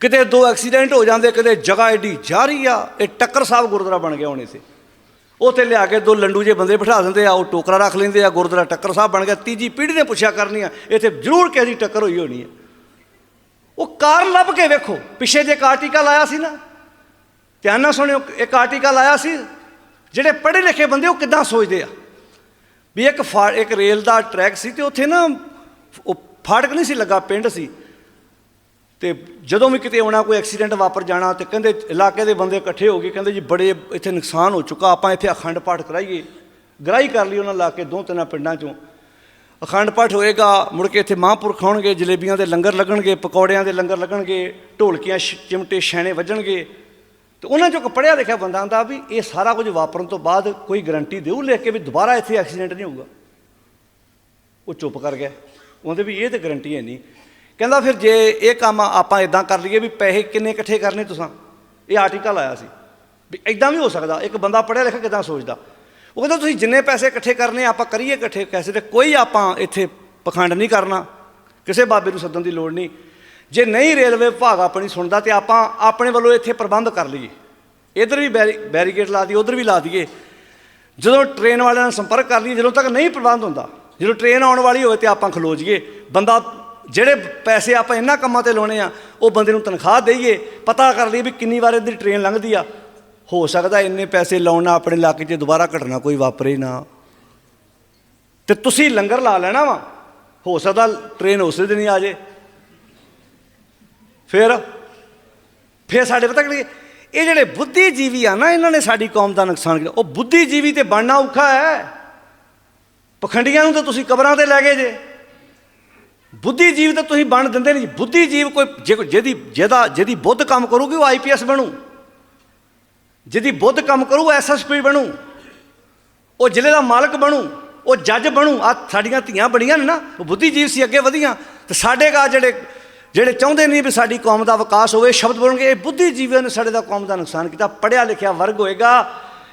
ਕਿਤੇ ਦੋ ਐਕਸੀਡੈਂਟ ਹੋ ਜਾਂਦੇ, ਕਿਤੇ ਜਗ੍ਹਾ ਐਡੀ ਜਾਰੀ ਆ, ਇਹ ਟੱਕਰ ਸਾਹਿਬ ਗੁਰਦੁਆਰਾ ਬਣ ਗਿਆ ਹੋਣੇ ਸੀ ਉੱਥੇ ਲਿਆ ਕੇ ਦੋ ਲੰਡੂ ਜੇ ਬੰਦੇ ਬਿਠਾ ਦਿੰਦੇ ਆ, ਉਹ ਟੋਕਰਾ ਰੱਖ ਲੈਂਦੇ ਆ, ਗੁਰਦੁਆਰਾ ਟੱਕਰ ਸਾਹਿਬ ਬਣ ਗਿਆ। ਤੀਜੀ ਪੀੜ੍ਹੀ ਨੇ ਪੁੱਛਿਆ ਕਰਨੀ ਆ, ਇੱਥੇ ਜ਼ਰੂਰ ਕਿਸੇ ਦੀ ਟੱਕਰ ਹੋਈ ਹੋਣੀ ਆ। ਉਹ ਕਾਰ ਲੱਭ ਕੇ ਵੇਖੋ, ਪਿੱਛੇ ਜੇ ਇੱਕ ਆਰਟੀਕਲ ਆਇਆ ਸੀ ਨਾ, ਧਿਆਨ ਨਾਲ ਸੁਣਿਓ, ਇੱਕ ਆਰਟੀਕਲ ਆਇਆ ਸੀ, ਜਿਹੜੇ ਪੜ੍ਹੇ ਲਿਖੇ ਬੰਦੇ ਉਹ ਕਿੱਦਾਂ ਸੋਚਦੇ ਆ? ਵੀ ਇੱਕ ਫਾ, ਇੱਕ ਰੇਲ ਦਾ ਟਰੈਕ ਸੀ ਤੇ ਉੱਥੇ ਨਾ, ਉਹ ਫਾਟਕ ਨਹੀਂ ਸੀ ਲੱਗਾ, ਪਿੰਡ ਸੀ। ਤੇ ਜਦੋਂ ਵੀ ਕਿਤੇ ਆਉਣਾ ਕੋਈ ਐਕਸੀਡੈਂਟ ਵਾਪਰ ਜਾਣਾ ਤੇ ਕਹਿੰਦੇ ਇਲਾਕੇ ਦੇ ਬੰਦੇ ਇਕੱਠੇ ਹੋ ਗਏ, ਕਹਿੰਦੇ ਜੀ ਬੜੇ ਇੱਥੇ ਨੁਕਸਾਨ ਹੋ ਚੁੱਕਾ, ਆਪਾਂ ਇੱਥੇ ਅਖੰਡ ਪਾਠ ਕਰਾਈਏ। ਗ੍ਰਾਈ ਕਰ ਲਈ ਉਹਨਾਂ ਲਾ ਕੇ ਦੋ ਤਿੰਨਾਂ ਪਿੰਡਾਂ ਚੋਂ। ਅਖੰਡ ਪਾਠ ਹੋਏਗਾ, ਮੁੜ ਕੇ ਇੱਥੇ ਮਹਾਂਪੁਰਖ ਆਉਣਗੇ, ਜਲੇਬੀਆਂ ਦੇ ਲੰਗਰ ਲੱਗਣਗੇ, ਪਕੌੜਿਆਂ ਦੇ ਲੰਗਰ ਲੱਗਣਗੇ, ਢੋਲਕੀਆਂ ਛ- ਚਿਮਟੇ, ਛੈਣੇ ਵੱਜਣਗੇ। ਤੇ ਉਹਨਾਂ ਚੋਂ ਇੱਕ ਪੜ੍ਹਿਆ ਲਿਖਿਆ ਬੰਦਾ ਹੁੰਦਾ ਵੀ ਇਹ ਸਾਰਾ ਕੁਝ ਵਾਪਰਨ ਤੋਂ ਬਾਅਦ ਕੋਈ ਗਰੰਟੀ ਦੇਊ ਲਿਖ ਕੇ ਵੀ ਦੁਬਾਰਾ ਇੱਥੇ ਐਕਸੀਡੈਂਟ ਨਹੀਂ ਹੋਊਗਾ। ਉਹ ਚੁੱਪ ਕਰ ਗਿਆ। ਉਹਦੇ ਵੀ ਇਹ ਤੇ ਗਰੰਟੀ ਹੈ ਨਹੀਂ। ਕਹਿੰਦਾ ਫਿਰ ਜੇ ਇਹ ਕੰਮ ਆਪਾਂ ਇਦਾਂ ਕਰ ਲਈਏ ਵੀ ਪੈਸੇ ਕਿੰਨੇ ਇਕੱਠੇ ਕਰਨੇ ਤੁਸੀਂ? ਇਹ ਆਰਟੀਕਲ ਆਇਆ ਸੀ। ਵੀ ਇਦਾਂ ਵੀ ਹੋ ਸਕਦਾ। ਇੱਕ ਬੰਦਾ ਪੜ੍ਹਿਆ ਲਿਖਿਆ ਕਿਦਾਂ ਸੋਚਦਾ? ਉਹ ਕਹਿੰਦਾ ਤੁਸੀਂ ਜਿੰਨੇ ਪੈਸੇ ਇਕੱਠੇ ਕਰਨੇ ਆਪਾਂ ਕਰੀਏ ਇਕੱਠੇ ਪੈਸੇ ਤੇ ਕੋਈ ਆਪਾਂ ਇੱਥੇ ਪਖੰਡ ਨਹੀਂ ਕਰਨਾ। ਕਿਸੇ ਬਾਬੇ ਨੂੰ ਸੱਦਣ ਦੀ ਲੋੜ ਨਹੀਂ। ਜੇ ਨਹੀਂ ਰੇਲਵੇ ਵਿਭਾਗ ਆਪਣੀ ਸੁਣਦਾ ਤੇ ਆਪਾਂ ਆਪਣੇ ਵੱਲੋਂ ਇੱਥੇ ਪ੍ਰਬੰਧ ਕਰ ਲਈਏ। ਇਧਰ ਵੀ ਬੈਰੀ- ਬੈਰੀਕੇਡ ਲਾ ਦਈਏ, ਉਧਰ ਵੀ ਲਾ ਦਈਏ। ਜਦੋਂ ਟ੍ਰੇਨ ਵਾਲਿਆਂ ਨਾਲ ਸੰਪਰਕ ਕਰ ਲਈਏ, ਜਦੋਂ ਤੱਕ ਨਹੀਂ ਪ੍ਰਬੰਧ ਹੁੰਦਾ, ਜਦੋਂ ਟ੍ਰੇਨ ਆਉਣ ਵਾਲੀ ਹੋਵੇ ਤੇ ਆਪਾਂ ਖਲੋ ਜਾਈਏ। ਬੰਦਾ ਜਿਹੜੇ ਪੈਸੇ ਆਪਾਂ ਇਹਨਾਂ ਕੰਮਾਂ ਤੇ ਲਾਉਣੇ ਆ, ਉਹ ਬੰਦੇ ਨੂੰ ਤਨਖਾਹ ਦੇਈਏ, ਪਤਾ ਕਰ ਲਈਏ ਵੀ ਕਿੰਨੀ ਵਾਰ ਇਹਦੀ ਟ੍ਰੇਨ ਲੰਘਦੀ ਆ। ਹੋ ਸਕਦਾ ਇੰਨੇ ਪੈਸੇ ਲਾਉਣ ਨਾਲ ਆਪਣੇ ਇਲਾਕੇ 'ਚ ਦੁਬਾਰਾ ਘਟਨਾ ਕੋਈ ਵਾਪਰੇ ਨਾ। ਤੇ ਤੁਸੀਂ ਲੰਗਰ ਲਾ ਲੈਣਾ ਵਾ, ਹੋ ਸਕਦਾ ਟ੍ਰੇਨ ਉਸੇ ਦਿਨ ਹੀ ਆ ਜੇ। ਫਿਰ ਫਿਰ ਸਾਡੇ ਪਤਾ ਕਿ, ਇਹ ਜਿਹੜੇ ਬੁੱਧੀਜੀਵੀ ਆ ਨਾ, ਇਹਨਾਂ ਨੇ ਸਾਡੀ ਕੌਮ ਦਾ ਨੁਕਸਾਨ ਕੀਤਾ। ਉਹ ਬੁੱਧੀਜੀਵੀ ਤੇ ਬਣਨਾ ਔਖਾ ਹੈ। ਪਖੰਡੀਆਂ ਨੂੰ ਤਾਂ ਤੁਸੀਂ ਕਬਰਾਂ ਤੇ ਲੈ ਗਏ ਜੇ। ਬੁੱਧੀਜੀਵ ਤਾਂ ਤੁਸੀਂ ਬਣ ਦਿੰਦੇ ਨਹੀਂ ਬੁੱਧੀਜੀਵ ਕੋਈ ਜੇ ਜਿਹਦੀ ਜਿਹਦਾ ਜਿਹਦੀ ਬੁੱਧ ਕੰਮ ਕਰੂਗੀ ਉਹ ਆਈਪੀਐਸ ਬਣੂ। ਜਿਹਦੀ ਬੁੱਧ ਕੰਮ ਕਰੂ ਐਸਐਸਪੀ ਬਣੂ। ਉਹ ਜ਼ਿਲ੍ਹੇ ਦਾ ਮਾਲਕ ਬਣੂ, ਉਹ ਜੱਜ ਬਣੂ। ਆ ਸਾਡੀਆਂ ਧੀਆਂ ਬੜੀਆਂ ਨੇ ਨਾ, ਉਹ ਬੁੱਧੀਜੀਵ ਸੀ, ਅੱਗੇ ਵਧੀਆਂ। ਤੇ ਸਾਡੇ ਗਾ ਜਿਹੜੇ ਜਿਹੜੇ ਚਾਹੁੰਦੇ ਨਹੀਂ ਵੀ ਸਾਡੀ ਕੌਮ ਦਾ ਵਿਕਾਸ ਹੋਵੇ, ਸ਼ਬਦ ਬੋਲਣਗੇ, ਇਹ ਬੁੱਧੀਜੀਵੀਆਂ ਨੇ ਸਾਡੇ ਦਾ ਕੌਮ ਦਾ ਨੁਕਸਾਨ ਕੀਤਾ। ਪੜਿਆ ਲਿਖਿਆ ਵਰਗ ਹੋਏਗਾ।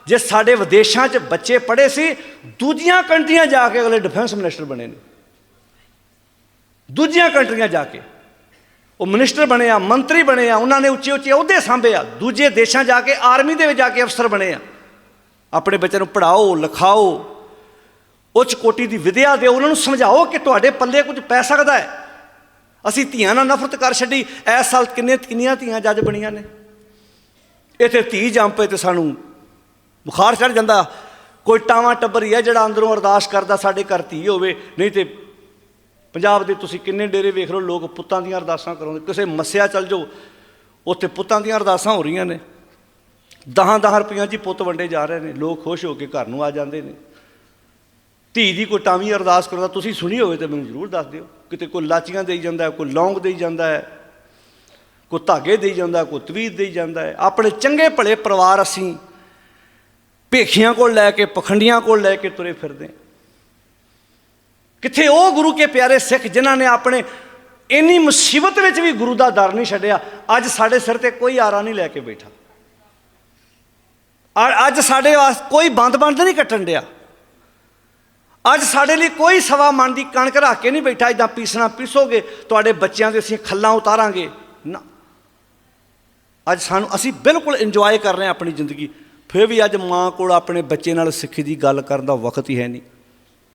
ਜੇ ਸਾਡੇ ਵਿਦੇਸ਼ਾਂ 'ਚ ਬੱਚੇ ਪੜ੍ਹੇ ਸੀ, ਦੂਜੀਆਂ ਕੰਟਰੀਆਂ ਜਾ ਕੇ ਅਗਲੇ ਡਿਫੈਂਸ ਮਿਨਿਸਟਰ ਬਣੇ ਨੇ। ਦੂਜੀਆਂ ਕੰਟਰੀਆਂ ਜਾ ਕੇ। ਉਹ ਮਿਨਿਸਟਰ ਬਣੇ ਆ, ਮੰਤਰੀ ਬਣੇ ਆ, ਉਹਨਾਂ ਨੇ ਉੱਚੇ ਉੱਚੇ ਅਹੁਦੇ ਸੰਭੇ ਆ। ਦੂਜੇ ਦੇਸ਼ਾਂ ਜਾ ਕੇ, ਆਰਮੀ ਦੇ ਵਿੱਚ ਜਾ ਕੇ ਅਫਸਰ ਬਣੇ ਆ। ਆਪਣੇ ਬੱਚਿਆਂ ਨੂੰ ਪੜ੍ਹਾਓ, ਲਿਖਾਓ, ਉੱਚ ਕੋਟੀ ਦੀ ਵਿਦਿਆ ਦਿਓ, ਉਹਨਾਂ ਨੂੰ ਸਮਝਾਓ ਕਿ ਤੁਹਾਡੇ ਪੱਲੇ ਕੁਝ ਪੈ ਸਕਦਾ ਹੈ। ਅਸੀਂ ਧੀਆਂ ਨਾਲ ਨਫ਼ਰਤ ਕਰ ਛੱਡੀ, ਇਸ ਸਾਲ ਕਿੰਨੇ ਕਿੰਨੀਆਂ ਧੀਆਂ ਜੱਜ ਬਣੀਆਂ ਨੇ। ਇੱਥੇ ਧੀ ਜੰਪੇ ਤੇ ਸਾਨੂੰ ਬੁਖਾਰ ਚੜ ਜਾਂਦਾ। ਕੋਈ ਟਾਵਾਂ ਟੱਬਰ ਹੀ ਹੈ ਜਿਹੜਾ ਅੰਦਰੋਂ ਅਰਦਾਸ ਕਰਦਾ, ਸਾਡੇ ਘਰ ਧੀ ਹੋਵੇ, ਨਹੀਂ ਤੇ ਪੰਜਾਬ ਦੇ ਤੁਸੀਂ ਕਿੰਨੇ ਡੇਰੇ ਵੇਖ ਲਓ ਲੋਕ ਪੁੱਤਾਂ ਦੀਆਂ ਅਰਦਾਸਾਂ ਕਰਾਉਂਦੇ ਕਿਸੇ ਮੱਸਿਆ ਚੱਲ ਜਾਓ, ਉੱਥੇ ਪੁੱਤਾਂ ਦੀਆਂ ਅਰਦਾਸਾਂ ਹੋ ਰਹੀਆਂ ਨੇ। ਦਹਾਂ ਦਹਾਂ ਰੁਪਈਆਂ 'ਚ ਹੀ ਪੁੱਤ ਵੰਡੇ ਜਾ ਰਹੇ ਨੇ। ਲੋਕ ਖੁਸ਼ ਹੋ ਕੇ ਘਰ ਨੂੰ ਆ ਜਾਂਦੇ ਨੇ। ਧੀ ਦੀ ਕੋਈ ਟਾਵੀਂ ਅਰਦਾਸ ਕਰਦਾ ਤੁਸੀਂ ਸੁਣੀ ਹੋਵੇ ਤਾਂ ਮੈਨੂੰ ਜ਼ਰੂਰ ਦੱਸ ਦਿਓ। ਕਿਤੇ ਕੋਈ ਲਾਚੀਆਂ ਦੇਈ ਜਾਂਦਾ ਹੈ, ਕੋਈ ਲੌਂਗ ਦੇਈ ਜਾਂਦਾ ਹੈ, ਕੋਈ ਧਾਗੇ ਦੇਈ ਜਾਂਦਾ ਕੋਈ ਤਵੀਤ ਦੇਈ ਜਾਂਦਾ ਹੈ। ਆਪਣੇ ਚੰਗੇ ਭਲੇ ਪਰਿਵਾਰ ਅਸੀਂ ਭੇਖੀਆਂ ਕੋਲ ਲੈ ਕੇ, ਪਖੰਡੀਆਂ ਕੋਲ ਲੈ ਕੇ ਤੁਰੇ ਫਿਰਦੇ ਹਾਂ। ਕਿੱਥੇ ਉਹ ਗੁਰੂ ਕੇ ਪਿਆਰੇ ਸਿੱਖ ਜਿਨ੍ਹਾਂ ਨੇ ਆਪਣੇ ਇੰਨੀ ਮੁਸੀਬਤ ਵਿੱਚ ਵੀ ਗੁਰੂ ਦਾ ਦਰ ਨਹੀਂ ਛੱਡਿਆ, ਅੱਜ ਸਾਡੇ ਸਿਰ ਤੇ ਕੋਈ ਆਰਾ ਨਹੀਂ ਲੈ ਕੇ ਬੈਠਾ। ਅ- ਅੱਜ ਸਾਡੇ ਵਾਸਤੇ ਕੋਈ ਬੰਦ ਬੰਦ ਨਹੀਂ ਕੱਟਣ ਡਿਆ। ਅੱਜ ਸਾਡੇ ਲਈ ਕੋਈ ਸਵਾ ਮਨ ਦੀ ਕਣਕ ਰੱਖ ਕੇ ਨਹੀਂ ਬੈਠਾ ਇਦਾਂ ਪੀਸਣਾ ਪੀਸੋਗੇ, ਤੁਹਾਡੇ ਬੱਚਿਆਂ ਦੇ ਅਸੀਂ ਖੱਲਾਂ ਉਤਾਰਾਂਗੇ। ਨਾ। ਅੱਜ ਸਾਨੂੰ, ਅਸੀਂ ਬਿਲਕੁਲ ਇੰਜੋਏ ਕਰ ਰਹੇ ਹਾਂ ਆਪਣੀ ਜ਼ਿੰਦਗੀ। ਫਿਰ ਵੀ ਅੱਜ ਮਾਂ ਕੋਲ ਆਪਣੇ ਬੱਚੇ ਨਾਲ ਸਿੱਖੀ ਦੀ ਗੱਲ ਕਰਨ ਦਾ ਵਕਤ ਹੀ ਹੈ ਨਹੀਂ।